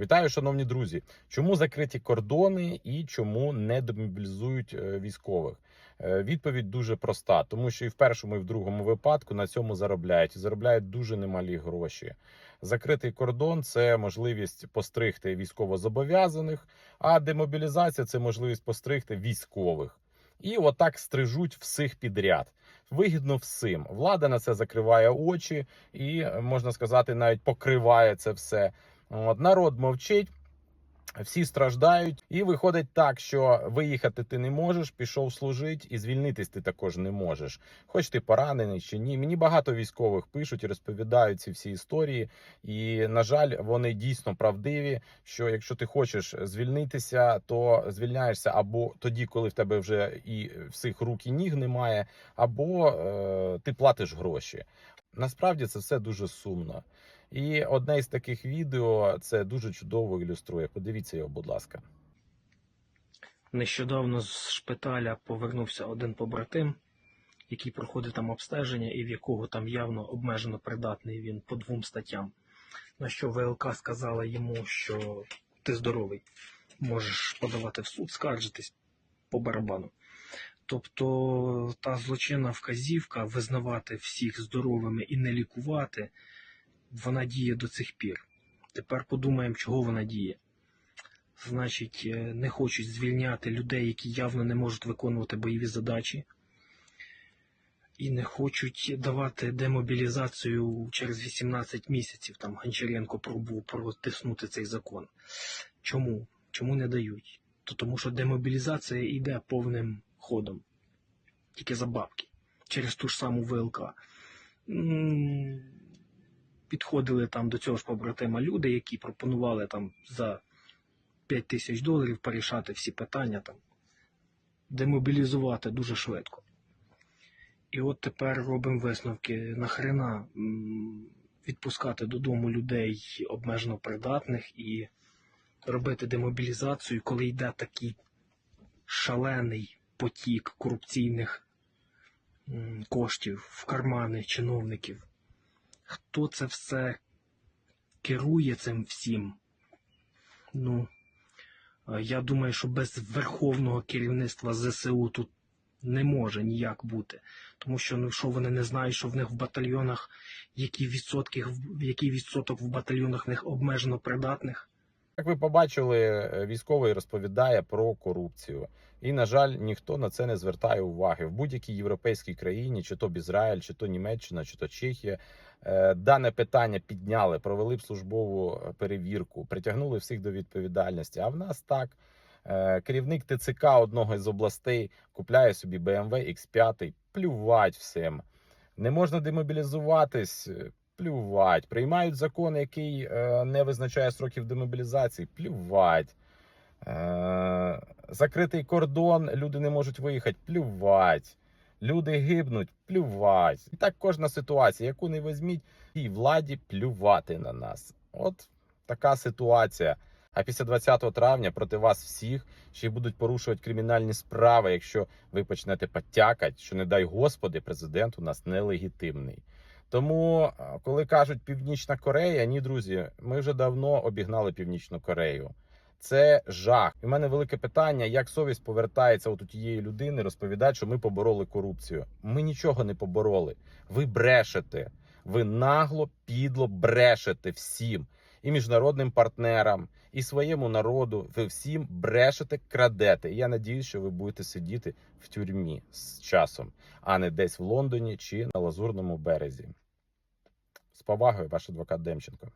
Вітаю, шановні друзі. Чому закриті кордони і чому не демобілізують е, військових? Е, Відповідь дуже проста, тому що і в першому, і в другому випадку на цьому заробляють заробляють дуже немалі гроші. Закритий кордон це можливість постригти військовозобов'язаних, а демобілізація це можливість постригти військових. І отак стрижуть всіх підряд. Вигідно всім. Влада на це закриває очі і можна сказати, навіть покриває це все. От, народ мовчить, всі страждають, і виходить так, що виїхати ти не можеш, пішов служити, і звільнитись ти також не можеш. Хоч ти поранений чи ні. Мені багато військових пишуть і розповідають ці всі історії. І на жаль, вони дійсно правдиві. Що якщо ти хочеш звільнитися, то звільняєшся або тоді, коли в тебе вже і всіх рук і ніг немає, або е, ти платиш гроші. Насправді це все дуже сумно. І одне із таких відео це дуже чудово ілюструє. Подивіться його, будь ласка. Нещодавно з шпиталя повернувся один побратим, який проходив там обстеження, і в якого там явно обмежено придатний він по двом статтям. На що ВЛК сказала йому, що ти здоровий, можеш подавати в суд, скаржитись по барабану. Тобто та злочинна вказівка визнавати всіх здоровими і не лікувати, вона діє до цих пір. Тепер подумаємо, чого вона діє. Значить, е, не хочуть звільняти людей, які явно не можуть виконувати бойові задачі, і не хочуть давати демобілізацію через 18 місяців. Там Гончаренко пробував протиснути цей закон. Чому? Чому не дають? То тому що демобілізація йде повним ходом, тільки за бабки, через ту ж саму ВЛК. Підходили там до цього ж побратима люди, які пропонували там за 5 тисяч доларів порішати всі питання там, демобілізувати дуже швидко. І от тепер робимо висновки. Нахрена відпускати додому людей обмежено придатних і робити демобілізацію, коли йде такий шалений потік корупційних коштів в кармани чиновників. Хто це все керує цим всім? Ну, е, я думаю, що без верховного керівництва ЗСУ тут не може ніяк бути. Тому що ну, що вони не знають, що в них в батальйонах, які відсотки, який відсоток в батальйонах в них обмежено придатних. Як ви побачили, е, військовий розповідає про корупцію. І, на жаль, ніхто на це не звертає уваги. В будь-якій європейській країні, чи то Ізраїль, чи то Німеччина, чи то Чехія, е, дане питання підняли, провели б службову перевірку, притягнули всіх до відповідальності. А в нас так. Е, Керівник ТЦК одного із областей купляє собі BMW X5, плювать всім. Не можна демобілізуватись, плювать. Приймають закон, який е, не визначає сроків демобілізації, плювать. Е, закритий кордон, люди не можуть виїхати, плювать. Люди гибнуть, плювать. І так кожна ситуація, яку не візьміть, і владі плювати на нас. От така ситуація. А після 20 травня проти вас всіх ще й будуть порушувати кримінальні справи, якщо ви почнете потякати, що не дай господи, президент у нас нелегітимний. Тому, коли кажуть Північна Корея, ні, друзі, ми вже давно обігнали Північну Корею. Це жах. І в мене велике питання: як совість повертається от у тієї людини, розповідати, що ми побороли корупцію. Ми нічого не побороли. Ви брешете. Ви нагло, підло брешете всім і міжнародним партнерам, і своєму народу. Ви всім брешете, крадете. І я надіюсь, що ви будете сидіти в тюрмі з часом, а не десь в Лондоні чи на Лазурному березі. З повагою, ваш адвокат Демченко.